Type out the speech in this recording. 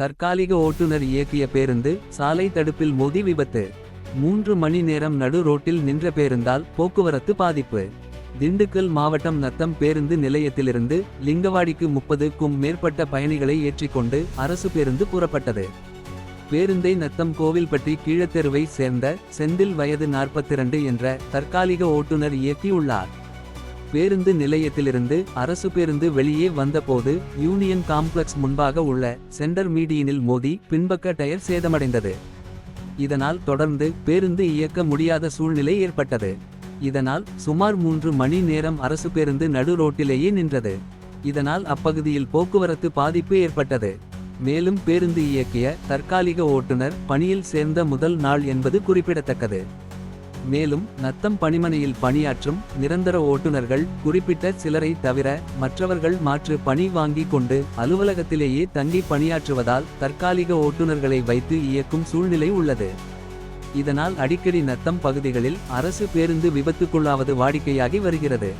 தற்காலிக ஓட்டுநர் இயக்கிய பேருந்து சாலை தடுப்பில் மோதி விபத்து. மூன்று மணி நேரம் நடு ரோட்டில் நின்ற பேருந்தால் போக்குவரத்து பாதிப்பு. திண்டுக்கல் மாவட்டம் நத்தம் பேருந்து நிலையத்திலிருந்து லிங்கவாடிக்கு முப்பதுக்கும் மேற்பட்ட பயணிகளை ஏற்றிக்கொண்டு அரசு பேருந்து புறப்பட்டது. பேருந்தை நத்தம் கோவில்பட்டி கீழத்தெருவை சேர்ந்த செந்தில் வயது 42 என்ற தற்காலிக ஓட்டுநர் இயக்கியுள்ளார். பேருந்து நிலையத்திலிருந்து அரசு பேருந்து வெளியே வந்தபோது யூனியன் காம்ப்ளெக்ஸ் முன்பாக உள்ள சென்டர் மீடியனில் மோதி பின்பக்க டயர் சேதமடைந்தது. இதனால் தொடர்ந்து பேருந்து இயக்க முடியாத சூழ்நிலை ஏற்பட்டது. இதனால் சுமார் மூன்று மணி நேரம் அரசு பேருந்து நடு ரோட்டிலேயே நின்றது. இதனால் அப்பகுதியில் போக்குவரத்து பாதிப்பு ஏற்பட்டது. மேலும் பேருந்து இயக்கிய தற்காலிக ஓட்டுநர் பணியில் சேர்ந்த முதல் நாள் என்பது குறிப்பிடத்தக்கது. மேலும் நத்தம் பணிமனையில் பணியாற்றும் நிரந்தர ஓட்டுநர்கள் குறிப்பிட்ட சிலரை தவிர மற்றவர்கள் மாற்று பணி வாங்கிக் கொண்டு அலுவலகத்திலேயே தங்கி பணியாற்றுவதால் தற்காலிக ஓட்டுநர்களை வைத்து இயக்கும் சூழ்நிலை உள்ளது. இதனால் அடிக்கடி நத்தம் பகுதிகளில் அரசு பேருந்து விபத்துக்குள்ளாவது வாடிக்கையாகி வருகிறது.